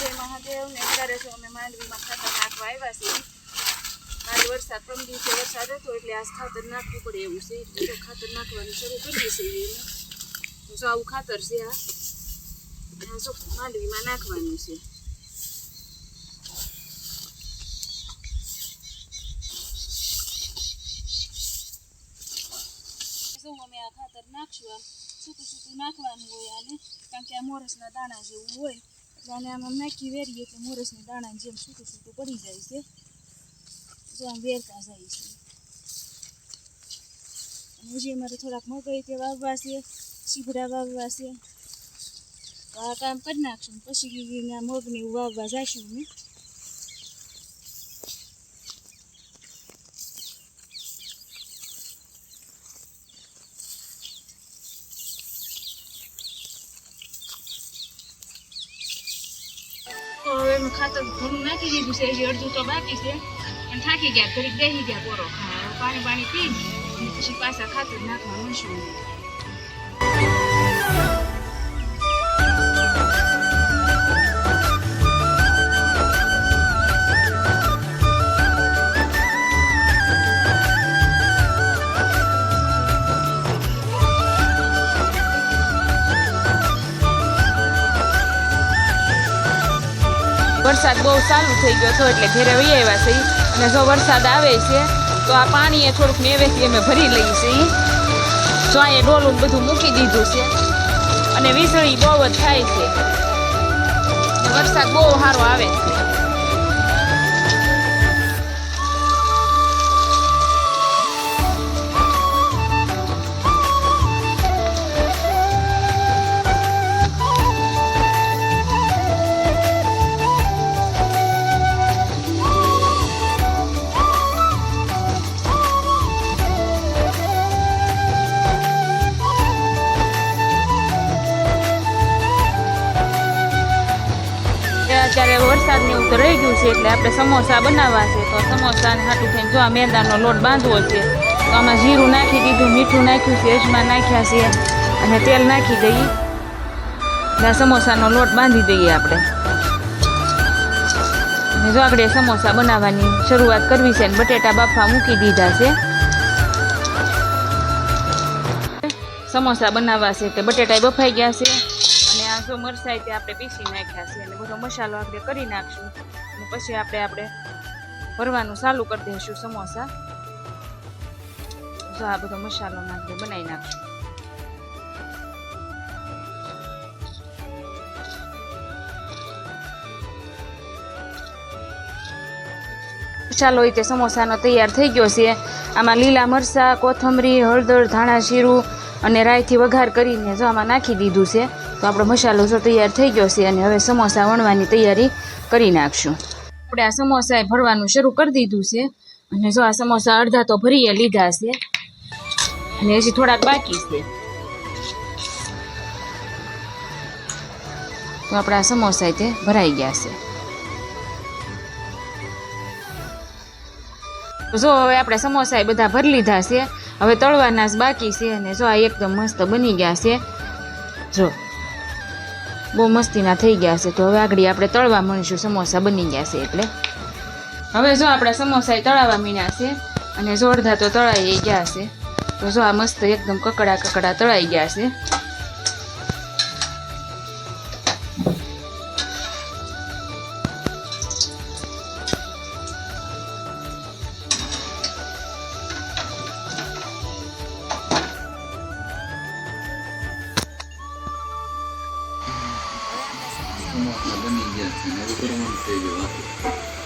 જય મહાદેવ ને અત્યારે જો અમે માંડવીમાં ખાતર નાખવા આવ્યા છીએ કાલે વરસાદ પ્રમ દિવસે વરસાદ હતો એટલે આજ ખાતર નાખવું પડે એવું છે. એટલે જો ખાતર નાખવાનું શરૂ કરી દેશે એને. જો આવું ખાતર છે આ આ જો માંડવીમાં નાખવાનું છે. અમે આ ખાતર નાખશું, આમ સૂતું સૂકું નાખવાનું હોય આને, કારણ કે આ મોરસના દાણા જેવું હોય આને આમ નાખી વેરીએ એટલે મોરસના દાણા જેમ સૂકું છૂટું પડી જાય છે જો આમ વેરતા જાય છે. અને હજી અમારે થોડાક મગઈ તે વાવવા છે સીભડા વાવવા છે. આ કામ કરી નાખશું પછી મગને વાવવા જઈશું અમે. તો ખાતર ઘણું નાખી દીધું છે, હજી અડધું તો બાકી છે. પણ થાકી ગયા ઘડીક બેસી ગયા પોરો. પાણી પાણી પી અને પછી પાછા ખાતર નાખવાનું માંડશું વરસાદ બહુ ચાલુ થઈ ગયો હતો એટલે ઘેરે વહી આવ્યા છે અને જો વરસાદ આવે છે, તો આ પાણી એ થોડુંક નેવેથી અમે ભરી લઈએ છીએ જો અહીંયા ડોલું બધું મૂકી દીધું છે. અને વીજળી બહુ જ થાય છે. વરસાદ બહુ સારો આવે છે. વરસાદ ને એવું તો રહી ગયું છે એટલે આપણે સમોસા બનાવવા છે. તો સમોસા ને હાટું થઈને જો આ મેંદાનો લોટ બાંધવો છે, તો આમાં જીરું નાખી દીધું, મીઠું નાખ્યું છે, અજમા નાખ્યા છે, અને તેલ નાખી દઈએ. એટલે સમોસાનો લોટ બાંધી દઈએ આપણે. અને જો આપણે સમોસા બનાવવાની શરૂઆત કરવી છે અને બટેટા બાફા મૂકી દીધા છે. સમોસા બનાવવા છે તે બટેટા બફાઈ ગયા છે. આ જો મરચાઈ તે આપણે પીસી નાખ્યા છે અને બધો મસાલો આપણે કરી નાખશું. અને પછી આપણે આપણે ભરવાનું ચાલુ કરી દઈશું સમોસા. જો આ બધો મસાલો આપણે બનાવી નાખશું. મસાલો એ તે સમોસાનો તૈયાર થઈ ગયો છે. આમાં લીલા મરચાં, કોથમરી, હળદર, ધાણા જીરું અને રાઈથી વઘાર કરીને જો આમાં નાખી દીધું છે, તો આપણો મસાલો જો તૈયાર થઈ ગયો છે અને હવે સમોસા વણવાની તૈયારી કરી નાખશું. આપણે આ સમોસા ભરવાનું શરૂ કરી દીધું છે અને જો આ સમોસા અડધા તો ભરીએ લીધા છે અને હજી થોડાક બાકી છે. તો આપણા સમોસા તે ભરાઈ ગયા છે. જો હવે આપણે સમોસા એ બધા ભરી લીધા છે, હવે તળવાના જ બાકી છે અને જો આ એકદમ મસ્ત બની ગયા છે. જો, બહુ મસ્તીના થઈ ગયા છે, તો હવે આગળ આપણે તળવા મળીશું, સમોસા બની ગયા છે એટલે. હવે જો આપણા સમોસા એ તળાવા મીના છે, અને જો અડધા તો તળાઈ ગયા છે. તો જો આ મસ્ત એકદમ કકડા કકડા તળાઈ ગયા છે. સમોસા બની ગયા છે ને હવે ગરમ થઈ ગયો